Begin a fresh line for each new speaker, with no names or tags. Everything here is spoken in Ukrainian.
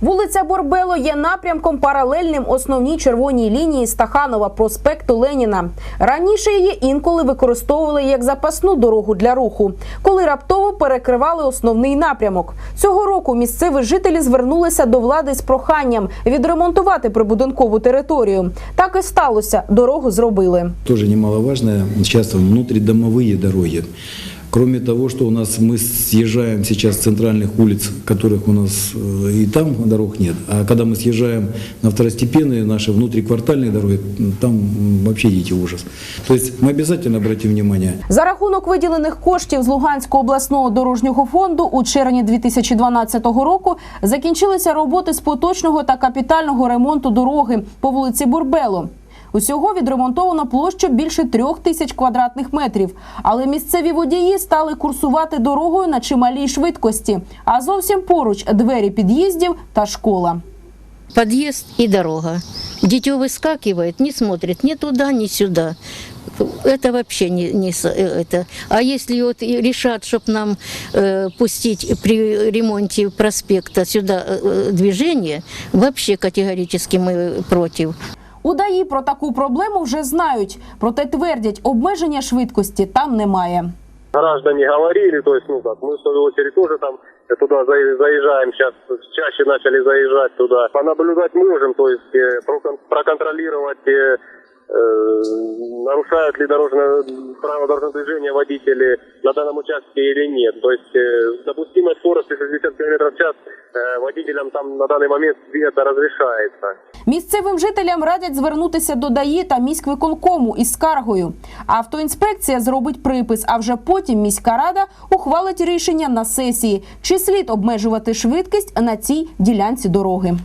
Вулиця Борбело є напрямком паралельним основній червоній лінії Стаханова проспекту Леніна. Раніше її інколи використовували як запасну дорогу для руху, коли раптово перекривали основний напрямок. Цього року місцеві жителі звернулися до влади з проханням відремонтувати прибудинкову територію. Так і сталося. Дорогу зробили.
Тоже немаловажное, сейчас внутридомовые дороги. Кроме того, что у нас мы съезжаем сейчас с центральных улиц, которых у нас э, и там дорог нет, а когда мы съезжаем на второстепенные наши внутриквартальные дороги, там м, вообще дикий ужас. То есть мы обязательно обратим внимание.
За рахунок виділених коштів з Луганського обласного дорожнього фонду у червні 2012 року закінчилися роботи з поточного та капітального ремонту дороги по вулиці Бурбело. Усього відремонтовано площу більше трьох тисяч квадратних метрів, але місцеві водії стали курсувати дорогою на чималій швидкості. А зовсім поруч двері під'їздів та школа.
подъезд и дорога. Дитё выскакивает, не смотрит ни туда, ни сюда. Это вообще не, не с- э, это. А если вот и решат, чтобы нам э, пустить при ремонте проспекта сюда э, э, движение, вообще категорически мы против.
У ДАІ про таку проблему вже знають, проте твердять, обмеження швидкості там немає.
граждане говорили, то есть, ну как, мы в свою очередь тоже там туда за- заезжаем, сейчас чаще начали заезжать туда. Понаблюдать можем, то есть э, прокон- проконтролировать, э, э, нарушают ли дорожное, право дорожного движения водители на данном участке или нет. То есть э, допустимая скорость водителям там на даний момент это разрешается.
Місцевим жителям радять звернутися до ДАІ та міськвиконкому із скаргою. Автоінспекція зробить припис, а вже потім міська рада ухвалить рішення на сесії, чи слід обмежувати швидкість на цій ділянці дороги.